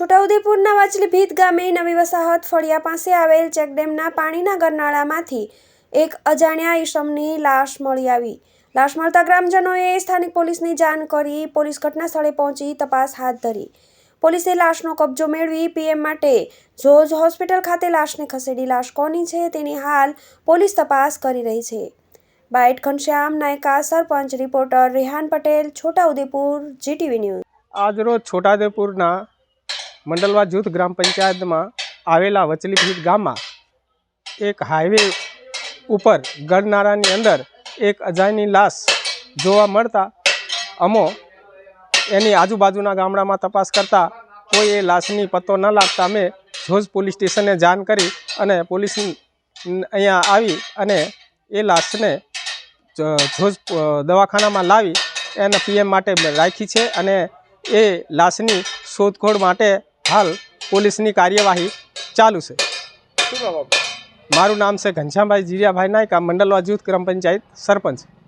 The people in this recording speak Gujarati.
છોટાઉદેપુરના વાચલી ભીત ગામે નવી વસાહત ફળિયા પાસે આવેલ ચેકડેમના પાણીના ગરનાળામાંથી એક અજાણ્યા ઈસમની લાશ મળી આવી. લાશ મળતા ગ્રામજનોએ સ્થાનિક પોલીસને જાણ કરી પોલીસ ઘટના સ્થળે પહોંચી તપાસ હાથ ધરી. પોલીસે લાશનો કબજો મેળવી પીએમ માટે જોજ હોસ્પિટલ ખાતે લાશને ખસેડી. લાશ કોની છે તેની હાલ પોલીસ તપાસ કરી રહી છે. Byte Ghanshyam Nayka, sarpanch, reporter Rehan Patel, Chhota Udepur, GTV news. આજરોજ છોટાઉદેપુરના મંડલવા જૂથ ગ્રામ પંચાયતમાં આવેલા વચલીભીત ગામમાં એક હાઈવે ઉપર ગરનાળાની અંદર એક અજાયની લાશ જોવા મળતા અમો એની આજુબાજુના ગામડામાં તપાસ કરતા કોઈ એ લાશની પત્તો ન લાગતા અમે જોજ પોલીસ સ્ટેશને જાણ કરી અને પોલીસ અહીંયા આવી અને એ લાશને જોજ દવાખાનામાં લાવી એને પીએમ માટે રાખી છે અને એ લાશની શોધખોળ માટે હાલ પોલીસની કાર્યવાહી ચાલુ છે. મારું નામ છે ઘનશ્યામભાઈ જીરિયાભાઈ નાયકા મંડલવા જૂથ ગ્રામ પંચાયત સરપંચ.